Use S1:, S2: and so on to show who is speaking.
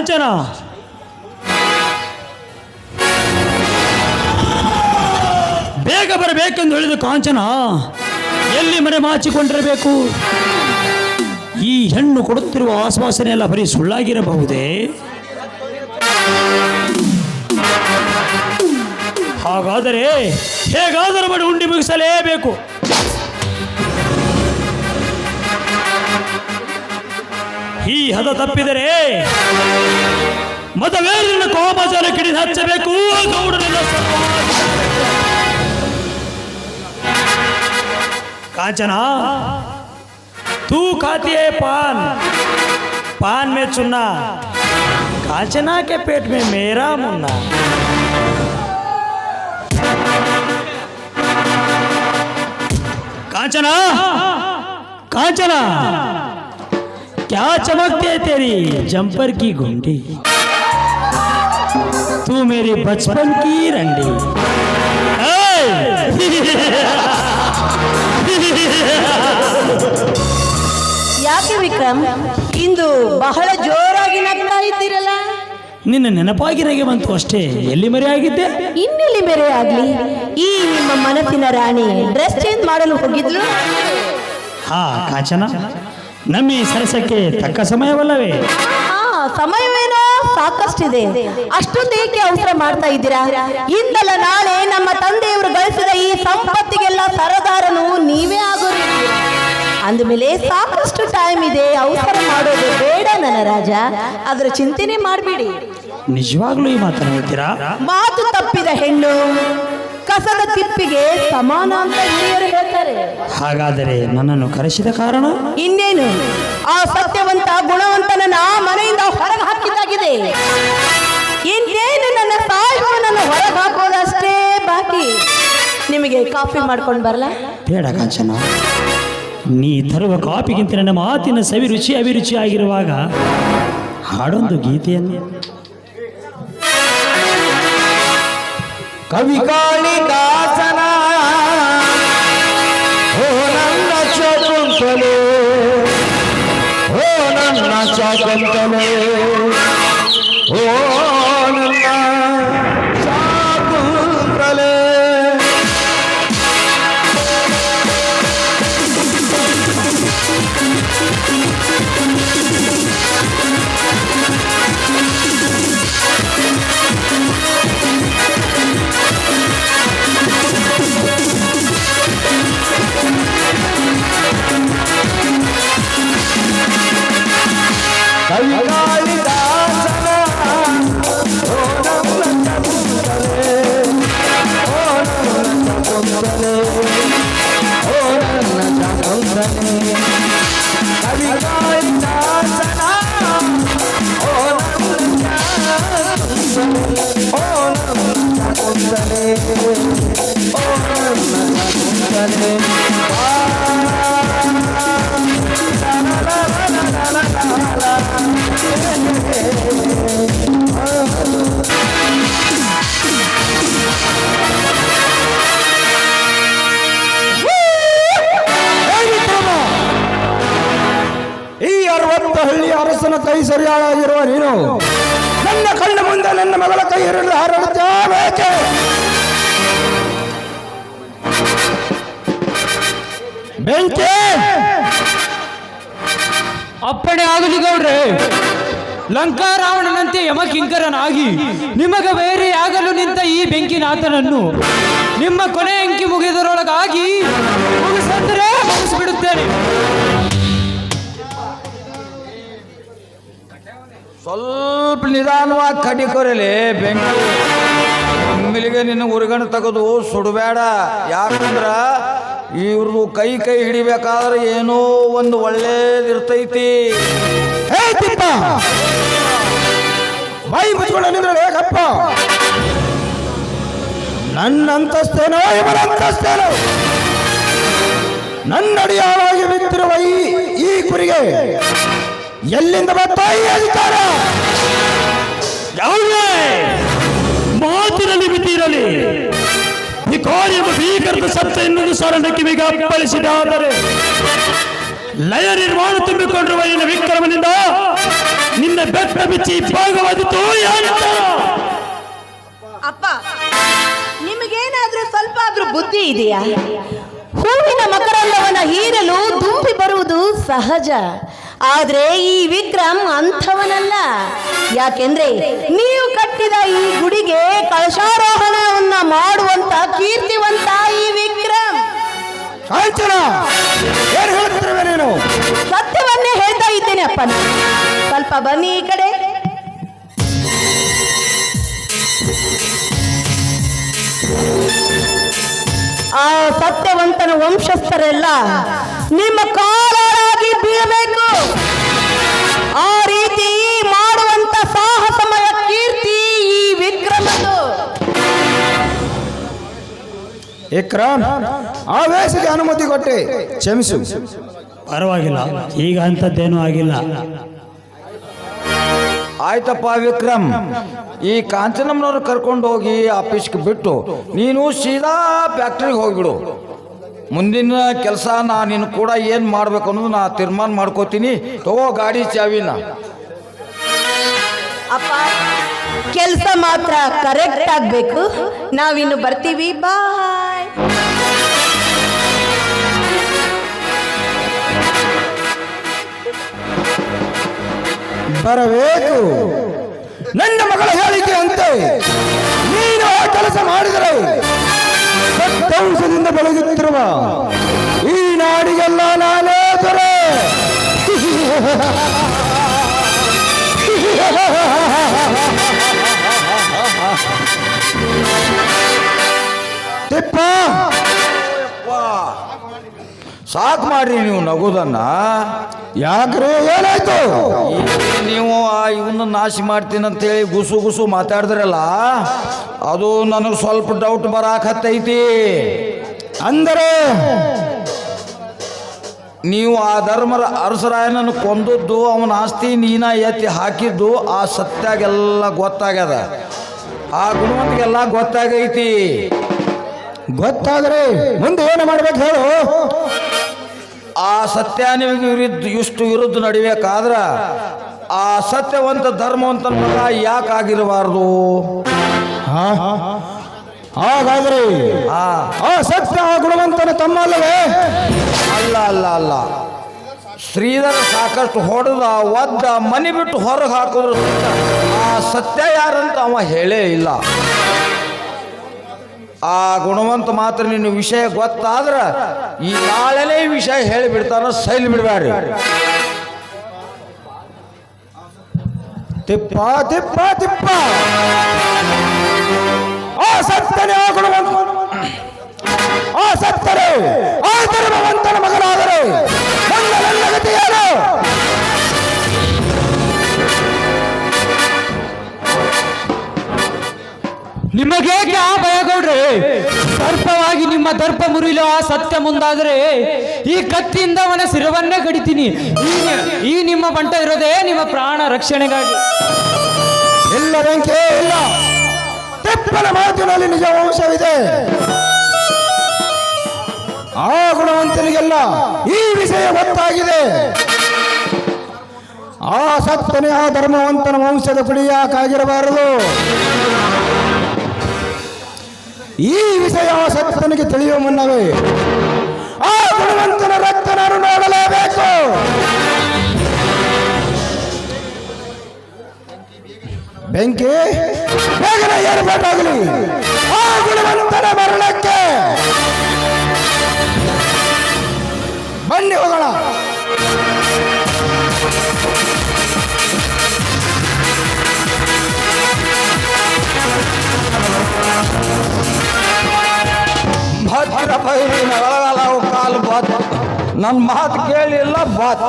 S1: ಕಾಂಚನ ಬೇಗ ಬರಬೇಕೆಂದು ಹೇಳಿದ ಕಾಂಚನ, ಎಲ್ಲಿ ಮನೆ ಮಾಚಿಕೊಂಡಿರಬೇಕು? ಈ ಹೆಣ್ಣು ಕೊಡುತ್ತಿರುವ ಆಶ್ವಾಸನೆ ಎಲ್ಲ ಬರೀ ಸುಳ್ಳಾಗಿರಬಹುದೇ? ಹಾಗಾದರೆ ಹೇಗಾದರೂ ಮಾಡಿ ಉಂಡಿ ಮುಗಿಸಲೇಬೇಕು. ಈ ಹದ ತಪ್ಪಿದರೆ ಮತವೇರಿನ ಕೋಪಚಾರ ಕಿಡಿದು ಹಚ್ಚಬೇಕು ಗೌಡನೆಲ್ಲ ಸರ್ವ- कांचना तू खाती है पान पान में चुन्ना कांचना के पेट में मेरा मुन्ना कांचना कांचना क्या चमकती है तेरी जंपर की घुंडी तू मेरी बचपन की रंडी
S2: ಯಾಕೆ ವಿಕ್ರಮ್ ಇಂದು ಬಹಳ ಜೋರಾಗಿ ನಗ್ತಾ ಇದ್ದೀರಲ್ಲ
S1: ನಿನ್ನ ನೆನಪಾಗಿ ನನಗೆ ಬಂತು ಅಷ್ಟೇ ಎಲ್ಲಿ ಮರೆಯಾಗಿದ್ದೆ
S2: ಇನ್ನೆಲ್ಲಿ ಬೇರೆ ಆಗ್ಲಿ ಈ ನಿಮ್ಮ ಮನಸ್ಸಿನ ರಾಣಿ ಡ್ರೆಸ್ ಚೇಂಜ್ ಮಾಡಲು ಹೋಗಿದ್ಲು
S1: ಹಾ ಕಾಂಚನ ನಮ್ಮ ಈ ಸರಸಕ್ಕೆ ತಕ್ಕ ಸಮಯವಲ್ಲವೇ?
S2: ಆ ಸಮಯವೇನೋ ಸಾಕಷ್ಟಿದೆ. ಅಷ್ಟೊಂದು ಏಕೆ ಅವಸರ ಮಾಡ್ತಾ ಇದ್ದೀರಾ? ಇಂದಲ್ಲ ನಾಳೆ ನಮ್ಮ ತಂದೆಯವರು ಗಳಿಸಿದ ಈ ಸಂಪತ್ತಿಗೆಲ್ಲ ಸರದಾರನು ನೀವೇ ಆಗೋರಿ. ಅಂದಮೇಲೆ ಸಾಕಷ್ಟು ಟೈಮ್ ಇದೆ ಅವಸರ ಮಾಡೋದು ಬೇಡ ನನ್ನ ರಾಜ. ಅದರ ಚಿಂತೆನೆ ಮಾಡಬೇಡಿ.
S1: ನಿಜವಾಗ್ಲೂ ಈ ಮಾತನ್ನು ಹೇಳ್ತೀರಾ?
S2: ಮಾತು ತಪ್ಪಿದ ಹೆಣ್ಣು ಕಸದ ತಿಪ್ಪಿಗೆ ಸಮಾನ ಅಂತ ಹಿರಿಯರು ಹೇಳ್ತಾರೆ.
S1: ಹಾಗಾದರೆ ನನ್ನನ್ನು ಕರೆಸಿದ ಕಾರಣ?
S2: ಇನ್ನೇನು? ಆ ಸತ್ಯವಂತ ಗುಣವಂತನನ್ನ ಮನೆಯಿಂದ ಹೊರಗೆ ಹಾಕಿದ್ದಾಗಿದೆ. ಇನ್ನೇನು ನನ್ನ ಸಾಯುವನನ್ನು ಹೊರಗೆ ಹಾಕೋದಷ್ಟೇ ಬಾಕಿ? ನಿಮಗೆ ಕಾಫಿ ಮಾಡ್ಕೊಂಡು ಬರಲ್ಲ
S1: ಬೇಡ ಕಾಂಚನ. ನೀ ತರುವ ಕಾಫಿಗಿಂತ ನನ್ನ ಮಾತಿನ ಸವಿ ರುಚಿ ಅಭಿರುಚಿ ಆಗಿರುವಾಗ ಹಾಡೊಂದು ಗೀತೆಯನ್ನು.
S3: ಕವಿ ಕಾಳಿದಾಸನ. ಓ ನನ್ನ ಶಕುಂತಲೆ ಓ ನನ್ನ ಶಕುಂತಲೆ ಸರಿಯಾಗಿರುವ ನೀನು. ನನ್ನ ಕಣ್ಣ ಮುಂದೆ ನನ್ನ ಮಗಳ ಕೈ ಹಿಡಿದು ಹಾರಾಡುತ್ತೇಕೆ ಬೆಂಕಿ!
S4: ಅಪ್ಪಣೆ ಆಗಲಿ ಗೌಡ್ರೆ. ಲಂಕಾ ರಾವಣನಂತೆ ಯಮಕಿಂಕರನಾಗಿ ನಿಮಗೆ ಬೇರೆ ಆಗಲು ನಿಂತ ಈ ಬೆಂಕಿನಾಥನನ್ನು ನಿಮ್ಮ ಕೊನೆ ಅಂಕಿ ಮುಗಿದರೊಳಗಾಗಿ
S3: ಸ್ವಲ್ಪ ನಿಧಾನವಾಗಿ ಕಡಿ ಕೊರಲಿ ಬೆಂಗಳೂರು ಒಮ್ಮೆಲಿಗೆ ನಿನ್ನ ಉರಿಗಣ ತೆಗೆದು ಸುಡಬೇಡ. ಯಾಕಂದ್ರ ಇವ್ರದ್ದು ಕೈ ಕೈ ಹಿಡಿಬೇಕಾದ್ರೆ ಏನೋ ಒಂದು ಒಳ್ಳೇದಿರ್ತೈತಿ. ಬಾಯಿ ಮುಚ್ಕೊಂಡು ನಿಂದ್ರೆ ಹೇಗಪ್ಪ ನನ್ನ ಅಂತಸ್ತೇನೋ ಇವರ ಅಂತಸ್ತೇನೋ. ನನ್ನ ಅಡಿಯಾಳಾಗಿ ಬಿದ್ದಿರುವ ಈ ಈ ಕುರಿಗೆ ಎಲ್ಲಿಂದ ಬರ್ತಾ ಈ ಅಧಿಕಾರ?
S1: ಯಾವುದೇ ಮಾತಿನಲ್ಲಿ ಕಾರ್ಯ ಭೀಕರದ ಸತ್ಯ ಎನ್ನುವುದು ಸರಣ ಕಿವಿಗೆ ಅಪ್ಪಳಿಸಿದಾದರೆ ಲಯ ನಿರ್ಮಾಣ ತುಂಬಿಕೊಂಡಿರುವ ನಿನ್ನ ವಿಕ್ರಮನಿಂದ ನಿನ್ನ ಬೆಟ್ಟ ಬಿಚ್ಚಿ ಭಾಗವಾದಿತು
S2: ಅಪ್ಪ ನಿಮಗೇನಾದ್ರೂ ಸ್ವಲ್ಪ ಆದ್ರೂ ಬುದ್ಧಿ ಇದೆಯಾ? ಹೂವಿನ ಮಕರಂದವನ್ನ ಹೀರಲು ತುಂಬಿ ಬರುವುದು ಸಹಜ. ಆದ್ರೆ ಈ ವಿಕ್ರಮ್ ಅಂಥವನಲ್ಲ. ಯಾಕೆಂದ್ರೆ ನೀವು ಕಟ್ಟಿದ ಈ ಗುಡಿಗೆ ಕಳಶಾರೋಹಣವನ್ನ ಮಾಡುವಂತ ಕೀರ್ತಿವಂತ ಈ ವಿಕ್ರಮ್ ಸತ್ಯವನ್ನೇ ಹೇಳ್ತಾ ಇದ್ದೇನೆ ಅಪ್ಪ. ಸ್ವಲ್ಪ ಬನ್ನಿ ಈ ಕಡೆ. ಆ ಸತ್ಯವಂತನ ವಂಶಸ್ಥರೆಲ್ಲ ನಿಮ್ಮ ಕಾಲಾಗಿ ಬೀಳಬೇಕು ಆ ರೀತಿ ಮಾಡುವಂತ ಸಾಹಸಮಯ ಕೀರ್ತಿ ಈ ವಿಕ್ರಮದು.
S3: ವಿಕ್ರಮ್ ಆವೇಶಕ್ಕೆ ಅನುಮತಿ ಕೊಟ್ಟೆ. ಕ್ಷಮಿಸು.
S1: ಪರವಾಗಿಲ್ಲ. ಈಗ ಅಂಥದ್ದೇನೂ ಆಗಿಲ್ಲ.
S5: ಆಯ್ತಪ್ಪ ವಿಕ್ರಮ್ ಈ ಕಾಂಚನಮ್ಮನವ್ರು ಕರ್ಕೊಂಡು ಹೋಗಿ ಆಫೀಸ್ಗೆ ಬಿಟ್ಟು ನೀನು ಸೀದಾ ಫ್ಯಾಕ್ಟ್ರಿಗೆ ಹೋಗ್ಬಿಡು. ಮುಂದಿನ ಕೆಲಸ ನಾ ನಿನ್ನ ಕೂಡ ಏನು ಮಾಡ್ಬೇಕು ಅನ್ನೋದು ನಾ ತೀರ್ಮಾನ ಮಾಡ್ಕೋತೀನಿ. ತಗೋ ಗಾಡಿ ಚಾವಿನ.
S2: ಅಪ್ಪ ಕೆಲಸ ಮಾತ್ರ ಕರೆಕ್ಟ್ ಆಗಬೇಕು. ನಾವಿನ್ನು ಬರ್ತೀವಿ. ಬಾಯ್
S3: ಬರಬೇಕು. ನನ್ನ ಮಗಳ ಹೇಳಿಕೆ ಅಂತೆ ನೀನು ಆ ಕೆಲಸ ಮಾಡಿದರೆ ಸತ್ಯಾಂಶದಿಂದ ಬೆಳಗುತ್ತಿರುವ ಈ ನಾಡಿಗೆಲ್ಲ ನಾನೇ ದೊರೆ ತಿಪ್ಪ
S5: ಸಾಕು ಮಾಡ್ರಿ ನೀವು ನಗೋದನ್ನ.
S3: ಯಾಕ್ರೆ? ಏನಾಯ್ತು?
S5: ನೀವು ಆ ಇವನ್ನ ನಾಶ ಮಾಡ್ತೀನಿ ಅಂತೇಳಿ ಗುಸು ಗುಸು ಮಾತಾಡಿದ್ರಲ್ಲ, ಅದು ನನಗೆ ಸ್ವಲ್ಪ ಡೌಟ್ ಬರಾಕತ್ತೈತಿ
S3: ಅಂದರೆ,
S5: ನೀವು ಆ ಧರ್ಮರ ಅರಸರಾಯನನ್ನು ಕೊಂದದ್ದು, ಅವನ ಆಸ್ತಿ ನೀನ ಎತ್ತಿ ಹಾಕಿದ್ದು, ಆ ಸತ್ಯಾಗೆಲ್ಲ ಗೊತ್ತಾಗ್ಯದ. ಆ ಗುಣವಂತಿಗೆಲ್ಲ ಗೊತ್ತಾಗೈತಿ.
S3: ಗೊತ್ತಾದ್ರೆ ಮುಂದೆ ಏನು ಮಾಡ್ಬೇಕು ಹೇಳು?
S5: ಆ ಸತ್ಯ ನಿಮಗೆ ವಿರುದ್ಧ ಇಷ್ಟು ವಿರುದ್ಧ ನಡಿಬೇಕಾದ್ರ ಆ ಸತ್ಯವಂತ ಧರ್ಮವಂತ ಮಗ ಯಾಕಾಗಿರಬಾರ್ದು
S3: ಹಾ? ಹಾಗಾದ್ರೆ
S5: ಆ
S3: ಆ ಸತ್ಯ ಆ ಗುಣವಂತನ ತಮ್ಮ ಅಲ್ಲವೇ
S5: ಅಲ್ಲ ಅಲ್ಲ ಅಲ್ಲ. ಶ್ರೀಧರ ಸಾಕಷ್ಟು ಹೊಡೆದ ಒದ್ದ ಮನೆ ಬಿಟ್ಟು ಹೊರಗೆ ಹಾಕಿದ್ರು ಆ ಸತ್ಯ ಯಾರಂತ ಅವ ಹೇಳೇ ಇಲ್ಲ. ಆ ಗುಣವಂತ ಮಾತ್ರ ನಿನ್ನ ವಿಷಯ ಗೊತ್ತಾದ್ರ ಈ ನಾಳೆನೇ ಈ ವಿಷಯ ಹೇಳಿಬಿಡ್ತಾನ, ಸೈಲ್ ಬಿಡಬೇಡ್ರಿ
S3: ತಿಪ್ಪ ತಿಪ್ಪ ತಿಪ್ಪ. ಆ ಸತ್ತನೆ ಆ ಗುಣವಂತ. ಆ ಸತ್ತರೆ ಆ ಧರ್ಮವಂತನ ಮಗನಾದರೆ ನನ್ನ ನನ್ನ ಗತಿ ಏನು
S4: ನಿಮಗೆ ಆ ಭಯಗೌಡ್ರೆ ದರ್ಪವಾಗಿ ನಿಮ್ಮ ದರ್ಪ ಮುರಿಲು ಆ ಸತ್ಯ ಮುಂದಾದ್ರೆ ಈ ಕತ್ತಿಯಿಂದ ಅವನ ಸಿರವನ್ನೇ ಕಡಿತೀನಿ. ಈ ನಿಮ್ಮ ಬಂಟ ಇರೋದೇ ನಿಮ್ಮ ಪ್ರಾಣ ರಕ್ಷಣೆಗಾಗಿ.
S3: ಇಲ್ಲ ತಿಪ್ಪನ ಮಾತಿನಲ್ಲಿ ನಿಜ ವಂಶವಿದೆ. ಆ ಗುಣವಂತನಿಗೆಲ್ಲ ಈ ವಿಷಯ ಗೊತ್ತಾಗಿದೆ. ಆ ಸತ್ತನೇ ಆ ಧರ್ಮವಂತನ ವಂಶದ ಕುಡಿಯಾಕಾಗಿರಬಾರದು ಈ ವಿಷಯ ಸತ್ತನಿಗೆ ತಿಳಿಯುವ ಮುನ್ನವೇ ಆ ಗುಣವಂತನ ರಕ್ತ ನಾನು ನೋಡಲೇಬೇಕು ಬೆಂಕಿ ಬೇಗನೆ ಏರ್ಬೇಕಾಗಲಿ. ಆ ಗುಣವಂತನ ಮರಣಕ್ಕೆ ಬನ್ನಿ ಹೋಗೋಣ.
S5: ನನ್ನ ಮಾತು ಕೇಳಿಲ್ಲ ಬಾತ್.